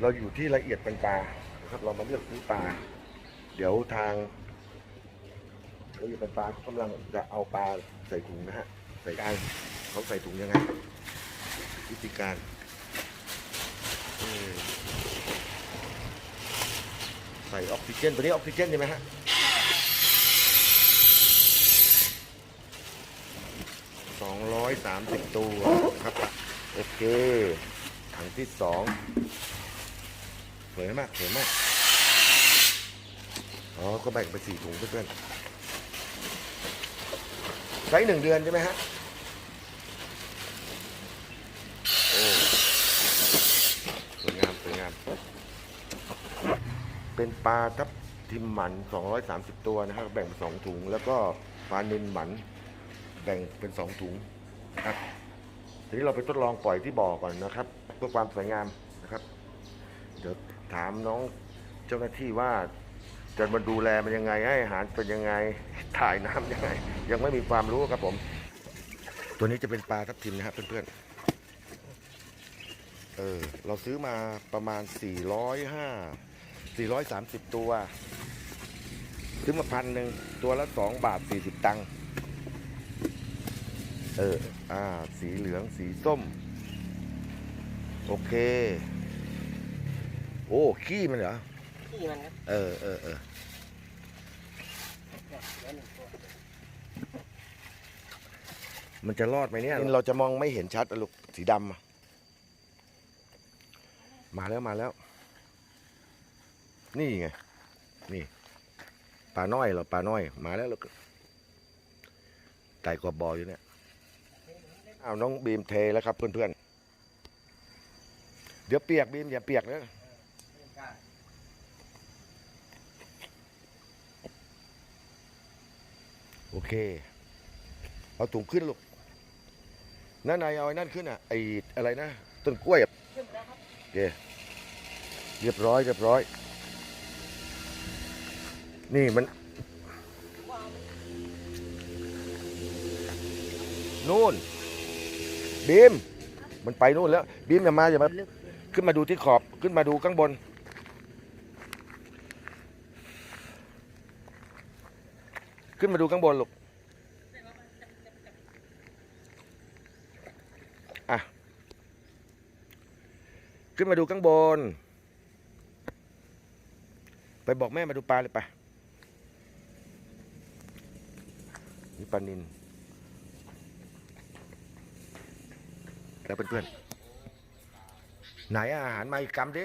เราอยู่ที่ละเอียดเป็นปลาครับเรามาเลือกซื้อปลา เดี๋ยวทางละเอียดเป็นปลาเขากำลังจะเอาปลาใส่ถุงนะฮะใส่การเขาใส่ถุงยังไงวิธีการใส่ออกซิเจนตัวนี้ออกซิเจนใช่ไหมฮะสองร้อยสามสิบตัวครับ โอเคถังที่สอง วยมากสวยมากอ๋อก็แบ่งไปสี่ถุงเพื่อนๆใช้หนึ่งเดือนใช่ไหมฮะโอ้สวยงามสวยงาม เป็นปลาทับทิมหมัน 230 ตัวนะครับแบ่งเป็นสองถุง แล้วก็ปลานินหมันแบ่งเป็นสองถุงครับทีนี้เราไปทดลองปล่อยที่บ่อก่อนนะครับ เพื่อความสวยงามนะครับ เดี๋ยว ถามน้องเจ้าหน้าที่ว่าจะมาดูแลมันยังไง ให้อาหารเป็นยังไงถ่ายน้ำยังไง ยังไม่มีความรู้ครับผม ตัวนี้จะเป็นปลาทับทิมนะครับเพื่อนๆเออเราซื้อมาประมาณ 405 430 ตัว ซื้อมาพันหนึ่งตัวละ 2 บาท 40 ตังค์เออ อ่า สีเหลืองสีส้ม โอเค โอ้ขี้มันเหรอที่มันครับเออเออเออเนี่ยเหลือหนึ่งตัวมันจะรอดไหมเนี่ย เราจะมองไม่เห็นชัดอะลูกสีดำอะมาแล้วมาแล้ว นี่ไง นี่ปลาน้อยเหรอปลาน้อย มาแล้วลูกไก่กรอบบออยู่เนี่ยเอาน้องบีมเทแล้วครับเพื่อนๆเดี๋ยวเปียกบีมอย่าเปียกนะ โอ เค เอาถุงขึ้นลูกนั่นนายเอาไอ้นั่นขึ้นอะไอ้อะไรนะต้นกล้วยอะขึ้นไปแล้วครับโอเคเรียบร้อยเรียบร้อย นี่มันนู่นบีมมันไปนู่นแล้วบีมอย่ามาอย่ามาขึ้นมาดูที่ขอบขึ้นมาดูข้างบน ขึ้นมาดูข้างบนลูก อะ ขึ้นมาดูข้างบน ไปบอกแม่มาดูปลาเลยปะนี่ปลานินแล้วเพื่อนๆไหนอะอาหารมาอีกกำดิ